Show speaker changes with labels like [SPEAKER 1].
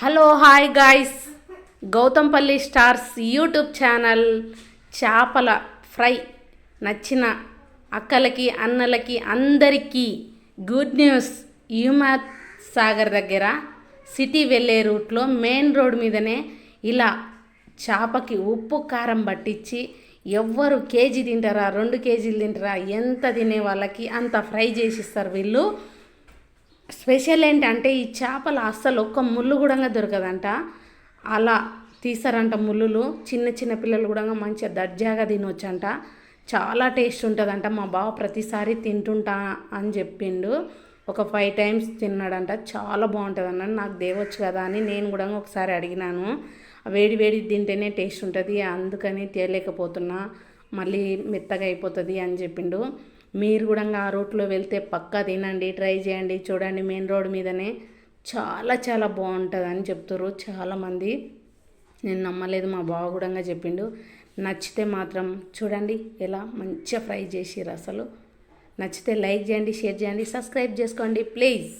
[SPEAKER 1] Hello hi guys Gouthampalli stars YouTube channel చేపల fry నచ్చిన అక్కలకి అన్నలకి అందరికీ గుడ్ న్యూస్. యూమాత్ సాగర్ దగ్గర సిటీ వెళ్ళే రూట్లో మెయిన్ రోడ్ మీదనే ఇలా చేపకి ఉప్పు కారం పట్టించి ఎవ్వరు కేజీ తింటారా రెండు కేజీలు తింటారా ఎంత తినే వాళ్ళకి అంత ఫ్రై చేసిస్తారు వీళ్ళు. స్పెషల్ ఏంటంటే ఈ చేపలు అస్సలు ఒక్క ముళ్ళు కూడా దొరకదంట. అలా తీసారంట ముళ్ళులు. చిన్న చిన్న పిల్లలు కూడా మంచిగా దర్జాగా తినొచ్చంట. చాలా టేస్ట్ ఉంటుందంట. మా బావ ప్రతిసారి తింటుంటా అని చెప్పిండు. ఒక ఫైవ్ టైమ్స్ తిన్నాడంట. చాలా బాగుంటుంది నాకు దేవచ్చు కదా అని నేను కూడా ఒకసారి అడిగినాను. వేడి వేడి తింటేనే టేస్ట్ ఉంటుంది. అందుకని తేలేకపోతున్నా. మళ్ళీ మెత్తగా అయిపోతుంది అని చెప్పిండు. మీరు కూడా ఆ రూట్లో వెళ్తే పక్కా తినండి ట్రై చేయండి. చూడండి మెయిన్ రోడ్ మీదనే చాలా చాలా బాగుంటుంది అని చెప్తారు చాలామంది. నేను నమ్మలేదు మా బావ కూడా చెప్పిండు. నచ్చితే మాత్రం చూడండి ఎలా మంచిగా ఫ్రై చేసిర్రు అసలు. నచ్చితే లైక్ చేయండి షేర్ చేయండి సబ్స్క్రైబ్ చేసుకోండి ప్లీజ్.